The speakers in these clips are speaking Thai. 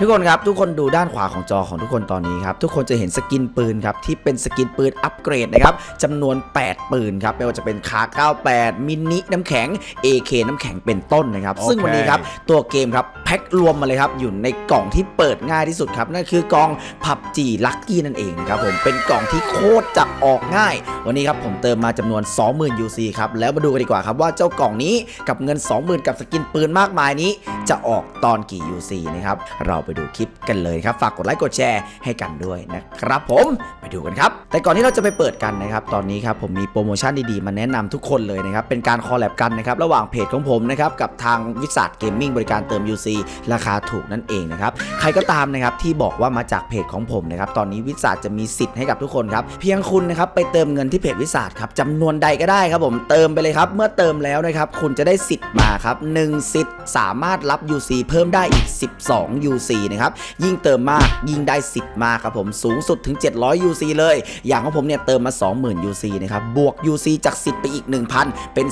ทุกคนครับทุกคนดูด้านขวาของจอของทุกคนตอนนี้ครับทุกคนจะเห็นสกินปืนครับที่เป็นสกินปืนอัปเกรดนะครับจำนวน 8 ปืนครับไม่ว่าจะเป็นคา98 มินิน้ำแข็ง AK น้ำแข็งเป็นต้นนะครับโอเคซึ่งวันนี้ครับตัวเกมครับแพ็ครวมมาเลยครับอยู่ในกล่องที่เปิดง่ายที่สุดครับนั่นคือกล่องผับจีลักกี้นั่นเองนะครับผมเป็นกล่องที่โคตรจะออกง่าย วันนี้ครับผมเติมมาจำนวน 20,000 UC ครับแล้วมาดูกันดีกว่าครับว่าเจ้ากล่องนี้กับเงิน 20,000 กับสกินปืนมากมายนี้ จะออกตอนกี่ UC นะครับเราไปดูคลิปกันเลยครับ ฝากกดไลค์กดแชร์ให้กันด้วยนะครับผมไปดูกันครับ แต่ก่อนที่เราจะไปเปิดกันนะครับ ตอนนี้ครับผมมีโปรโมชั่นดีๆ มาแนะนำทุกคนเลยนะครับ เป็นการคอลแลบกันนะครับ ระหว่างเพจของผมนะครับ กับทางวิสา t เกมมิ่งบริการเติม UC ราคาถูกนั่นเองนะครับ ใครก็ตามนะครับที่บอกว่ามาจากเพจของผมนะครับ ตอนนี้วิสา t จะมีสิทธิ์ให้กับทุกคนครับ เพียงคุณนะครับไปเติมเงินที่เพจวิสา t ครับจำนวนใดก็ได้ครับผมเติมไปเลยครับ เมื่อเติมแล้วนะครับคุณจะได้สิทธิ์มาครับ1สิทธิ์สามารถรับ UC เพิ่มได้อีก 12 UC นะครับยิ่งเติมมากยิ่งได้สิทธิ์มากครับผมสูงสุดถึง 700 UC เลย อย่างของผมเนี่ยเติมมา 20,000 UC นะครับบวก UC จากสิทธิ์ไปอีก 1,000 เป็น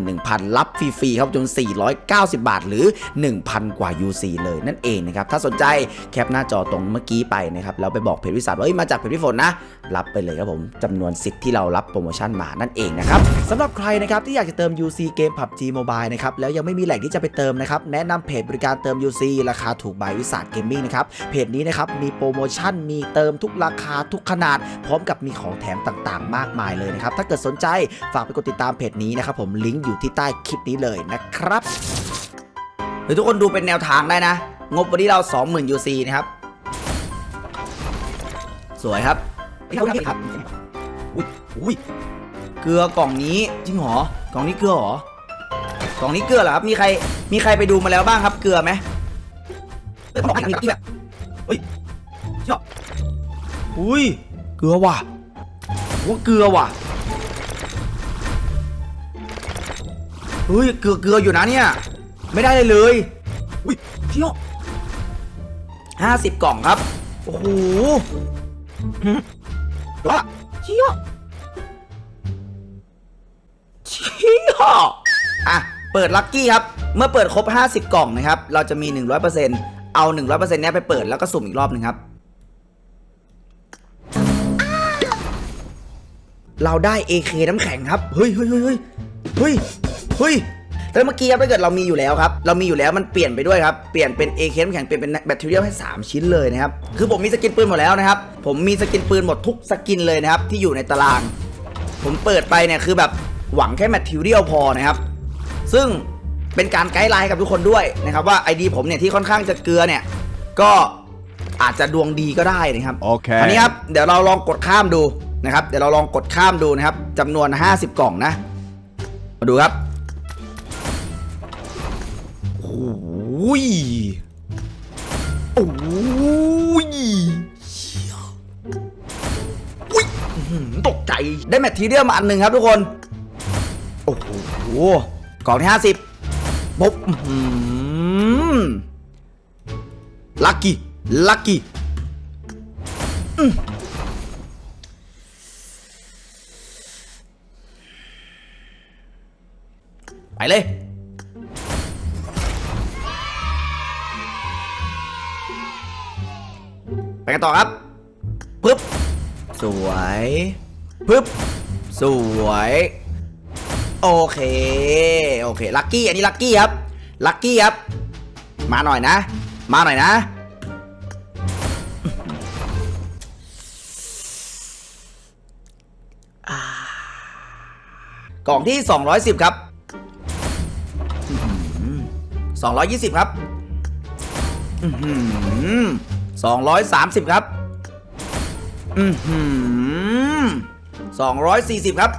21,000 รับฟรีๆครับจน 490 บาทหรือ 1,000 กว่า UC เลยนั่นเองนะครับถ้าสนใจแคปหน้าจอตรงเมื่อกี้ไปนะครับแล้วไปบอกเพจวิสาว่าเฮ้ยมาจากเพจพี่ฝนนะ รับไปเลยครับผมจำนวนสิทธิ์ที่เรารับโปรโมชั่นมานั่นเองนะครับสำหรับใครนะครับที่อยากจะเติม UC เกม PUBG Mobile นะครับแล้วยังไม่มีแหล่งที่จะไปเติมนะครับแนะนำเพจบริการเติม UC ราคาถูกบายวิสา t เกมมิ่งนะครับเพจนี้นะครับมีโปรโมชั่นมีเติมทุกราคาทุกขนาด พร้อมกับมีของแถมต่างๆ มากมายเลยนะครับถ้าเกิดสนใจฝากไปกดติดตามเพจนี้นะครับผมลิงก์อยู่ที่ใต้คลิปนี้เลยนะครับเดี๋ยวทุกคนดูเป็นแนวทางได้นะ งบวันนี้เรา 20,000 UC นะครับ สวยครับเฮ้ยครับอุ้ยอุ้ยเกลือกล่องนี้จริงหรอกล่องนี้เกลือหรอกล่องนี้เกลือเหรอครับมีใครมีใครไปดูมาแล้วบ้างครับเกลือไหม เอ้ยบอกให้แบบเฮ้ยชอบอุ้ยเกลือว่ะว่าเกลือว่ะเฮ้ยเกลือเกลืออยู่นะเนี่ย ไม่ได้เลยเลยอุ้ยเชี่ยห้าสิบกล่องครับ โอ้โหว้าเชี่ยเชี่ยอะ เปิดลัคกี้ครับ เมื่อเปิดครบ 50 กล่องนะครับ เราจะมี 100% เอา100%เนี้ยไปเปิดแล้วก็สุ่มอีกรอบหนึ่งครับ เราได้ AK น้ำแข็งครับ เฮ้ยเฮ้ยเฮ้ยเฮ้ยเฮ้ยแล้วเมื่อกี้ครับถ้าเกิดเรามีอยู่แล้วครับ เรามีอยู่แล้วมันเปลี่ยนไปด้วยครับ เปลี่ยนเป็น AK น้ำแข็งเปลี่ยนเป็นแบตเตอรี่ให้ 3 ชิ้นเลยนะครับ คือผมมีสกินปืนหมดแล้วนะครับ ผมมีสกินปืนหมดทุกสกินเลยนะครับที่อยู่ในตาราง ผมเปิดไปเนี่ยคือแบบหวังแค่แมทเทอเรียลพอนะครับ ซึ่ง เป็นการไกด์ไลน์ให้กับทุกคนด้วยนะครับว่าไอดีผมเนี่ยที่ค่อนข้างจะเกลือเนี่ยก็อาจจะดวงดีก็ได้นะครับโอเคอันนี้ครับเดี๋ยวเราลองกดข้ามดูนะครับเดี๋ยวเราลองกดข้ามดูนะครับจำนวน 50 กล่องนะ มาดูครับโอ้ยโอ้ยเชี่ยอุ้ยอื้อหือตกใจได้แมททีเรียลมาอันหนึ่งครับทุกคน โอ้โหกล่องที่ 50 ปุ๊บอื้อหือลัคกี้ ลัคกี้ไปเลยไปกันต่อครับปึ๊บ สวยปึ๊บ สวย โอเค โอเค ลัคกี้ อันนี้ลัคกี้ครับ ลัคกี้ครับ มาหน่อยนะ มาหน่อยนะ กล่องที่ 210 ครับอื้อหือ220 ครับอื้อหือ230ครับอือหือ240ครับ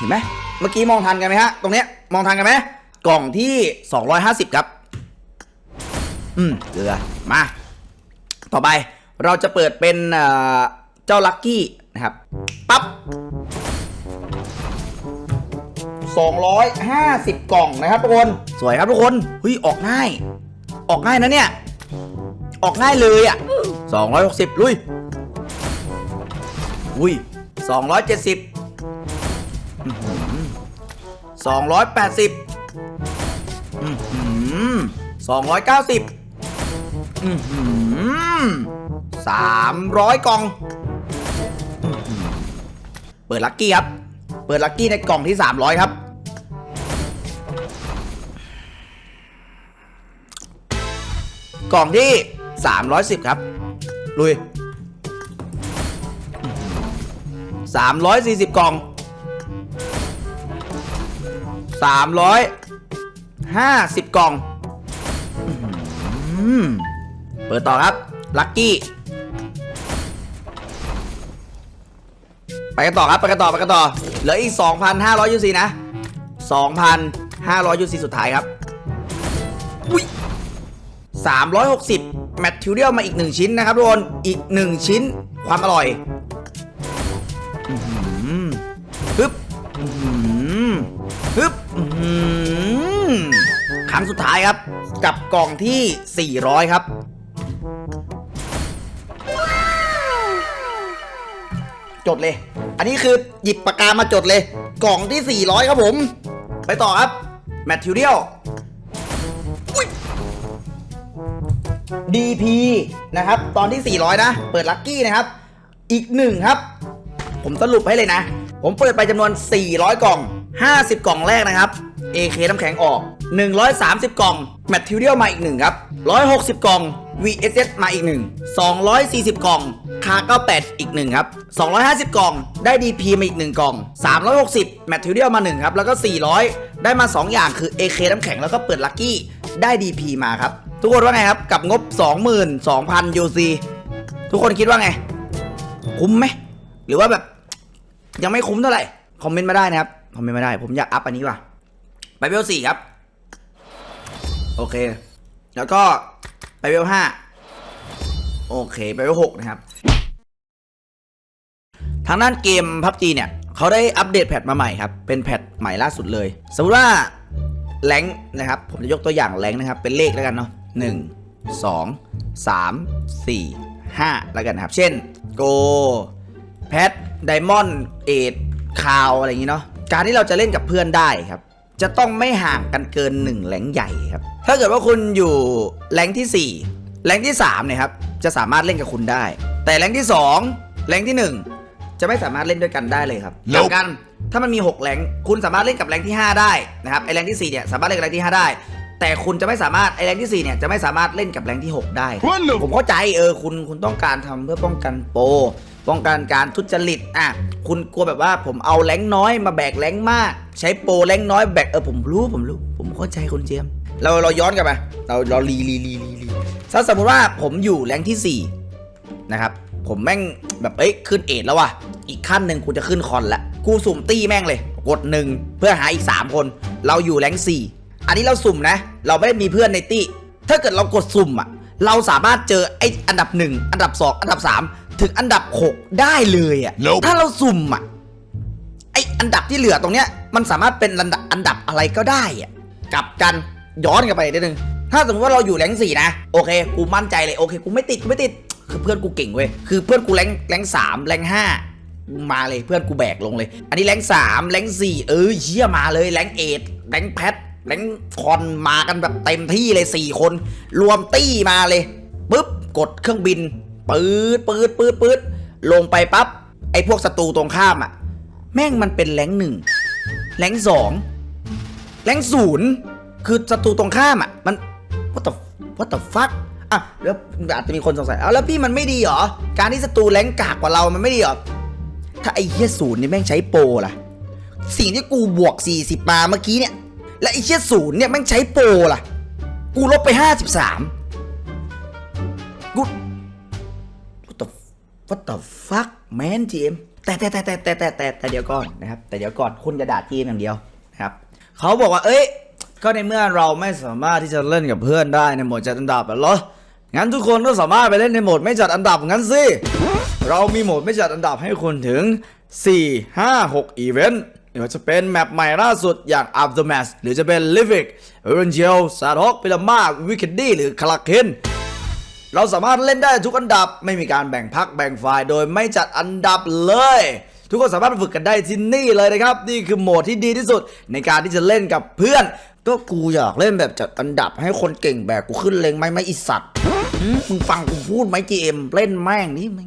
เห็นไหมเมื่อกี้มองทันกันไหมฮะ ตรงเนี้ยมองทันกันไหมกล่องที่ 250 ครับ อืมเกลือมา ต่อไปเราจะเปิดเป็นเจ้าลัคกี้นะครับ ปั๊บ 250 กล่องนะครับทุกคน สวยครับทุกคนเฮ้ยออกง่าย ออกง่ายนะเนี่ย ออกง่ายเลยอะ 260 ลุยอุ้ย270 280อืสองร้อยเก้าสิบสามร้อยกล่อง เปิดลัคกี้ครับ เปิดลัคกี้ในกล่องที่สามร้อยครับกล่องที่ 310 ครับ ลุย 340 กล่อง 350 กล่องอื้อหือเปิดต่อครับ ลัคกี้ ไปกันต่อครับ ไปกันต่อ ไปกันต่อ เหลืออีก 2,500ยูซีนะ 2,500ยูซีสุดท้ายครับ อุ้ย360แมททิวเดียลมาอีก 1 ชิ้นนะครับทุกคน อีก 1 ชิ้น ความอร่อยฮึบฮึบ อื้อหือครั้งสุดท้ายครับ กับกล่องที่ 400 ครับ จดเลย อันนี้คือหยิบปากกามาจดเลย กล่องที่ 400 ครับผม ไปต่อครับแมททิวเดียล DP นะครับ ตอนที่ 400 นะ เปิดลัคกี้นะครับ อีกหนึ่งครับ ผมสรุปให้เลยนะ ผมเปิดไปจำนวน 400 กล่อง 50 กล่องแรกนะครับ AK น้ำแข็งออก 130 กล่อง Material มาอีกหนึ่งครับ 160 กล่อง VSS มาอีกหนึ่ง240 กล่องคา98 อีกหนึ่งครับ 250 กล่อง ได้ DP มาอีกหนึ่งกล่อง 360 Material มาหนึ่งครับ แล้วก็ 400 ได้มา 2 อย่างคือ AK น้ำแข็งแล้วก็เปิดลัคกี้ ได้ DP มาครับ ทุกคนว่าไงครับ กับงบ 22,000 UC ทุกคนคิดว่าไง คุ้มไหม หรือว่าแบบ ยังไม่คุ้มเท่าไหร่ คอมเมนต์มาได้นะครับ คอมเมนต์มาได้ ผมอยากอัพอันนี้ว่ะ ไปเวลสี่ครับ โอเค แล้วก็ไปเวลห้าโอเค ไปเวลหกนะครับ ทางด้านเกม PUBG เนี่ย เขาได้อัปเดตแพทมาใหม่ครับ เป็นแพทใหม่ล่าสุดเลย สมมติว่าแรงนะครับ ผมจะยกตัวอย่างแรงนะครับ เป็นเลขแล้วกันเนาะหนึ่งสองสามสี่ห้าแล้วกันนะครับ เช่นโกแพทไดมอนด์เอทคาวอะไรอย่างนี้เนาะ การที่เราจะเล่นกับเพื่อนได้ครับ จะต้องไม่ห่างกันเกิน 1แหลงใหญ่ครับ ถ้าเกิดว่าคุณอยู่แหลงที่ 4แหลงที่3เนี่ยครับจะสามารถเล่นกับคุณได้ แต่แหลงที่ 2แหลงที่ 1 จะไม่สามารถเล่นด้วยกันได้เลยครับกลับกันถ้ามันมี 6แหลงคุณสามารถเล่นกับแหลงที่ 5 ได้นะครับไอแหลงที่4เนี่ยสามารถเล่นกับแหลงที่ 5 ได้ แต่คุณจะไม่สามารถไอแหลงที่ 4 เนี่ยจะไม่สามารถเล่นกับแหลงที่ 6 ได้ ผมเข้าใจเออคุณคุณต้องการทำเพื่อป้องกันโปรป้องกันการทุจริตอะคุณกลัวแบบว่าผมเอาแรงน้อยมาแบกแรงมาก ใช้โปรแรงน้อยแบกเออผมรู้ผมรู้ ผมเข้าใจคุณเจมส์เราเราย้อนกลับไปเราเรารีรีรีรีรีถ้าสมมติว่าผมอยู่แรงที่4นะครับผมแม่งแบบเอ้ยขึ้นเอทแล้วว่ะอีกขั้นหนึ่งกูจะขึ้นคอนละกูสุ่มตี้แม่งเลย กดหนึ่งเพื่อหาอีก 3 คน เราอยู่แรงสี่ อันนี้เราสุ่มนะ เราไม่ได้มีเพื่อนในตี้ถ้าเกิดเรากดสุ่มอะ เราสามารถเจอไอ้อันดับ1อันดับ2อันดับ3ถึงอันดับ6ได้เลยอะ Nope ถ้าเราสุ่มอะไออันดับที่เหลือตรงเนี้ย มันสามารถเป็นอันดับอันดับอะไรก็ได้อะกลับกันย้อนกลับไปนิดนึงถ้าสมมติว่าเราอยู่แรงสี่นะโอเคกูมั่นใจเลยโอเคกูไม่ติดกูไม่ติดคือเพื่อนกูเก่งเว้ยคือเพื่อนกูแรงแรงสามแรงห้ามาเลยเพื่อนกูแบกลงเลย อันนี้แรงสามแรงสี่เออเชี่ยมาเลยแรงเอทแรงแพท แรงคอนมากันแบบเต็มที่เลยสี่คน รวมตี้มาเลยปุ๊บกดเครื่องบินปืดปืดปืดปืดลงไปปั๊บไอพวกศัตรูตรงข้ามอะแม่งมันเป็นแรงหนึ่งแรงสองแรงศูนย์คือศัตรูตรงข้ามอะมัน what the what the fuck อะแล้วอาจจะมีคนสงสัยเอาแล้วพี่มันไม่ดีเหรอการที่ศัตรูแรงกากกว่าเรามันไม่ดีเหรอถ้าไอ้เฮียศูนย์นี่แม่งใช้โปรล่ะ สิ่งที่กูบวก 40 มาเมื่อกี้เนี่ย และไอ้เฮียศูนย์เนี่ยแม่งใช้โปรล่ะ กูลบไป53กู what the what the fuck man จีมแต่แต่แต่แต่แต่แต่แต่แต่เดี๋ยวก่อนนะครับ แต่เดี๋ยวก่อนคุณจะด่าจีมอย่างเดียวนะครับเขาบอกว่าเอ้ย ก็ในเมื่อเราไม่สามารถที่จะเล่นกับเพื่อนได้ในโหมดจัดอันดับเหรองั้นทุกคนก็สามารถไปเล่นในโหมดไม่จัดอันดับงั้นสิเรามีโหมดไม่จัดอันดับให้คุณถึง 4 5 6อีเวนต์ หรือว่าจะเป็นแมปใหม่ล่าสุดอย่าง Aftermath หรือจะเป็น Livik e r a n g e l s a d o k p i l a m a Wickedly หรือ k l a k e n เราสามารถเล่นได้ทุกอันดับไม่มีการแบ่งพักแบ่งฝ่ายโดยไม่จัดอันดับเลย ทุกคนสามารถฝึกกันได้ที่นี่เลยนะครับ นี่คือโหมดที่ดีที่สุดในการที่จะเล่นกับเพื่อน ก็กูอยากเล่นแบบจัดอันดับให้คนเก่งแบกกูขึ้นเลงไหมไม่อิสัตว์มึงฟังกูพูดไหมจีเอ็มเล่นแม่งนี่มึง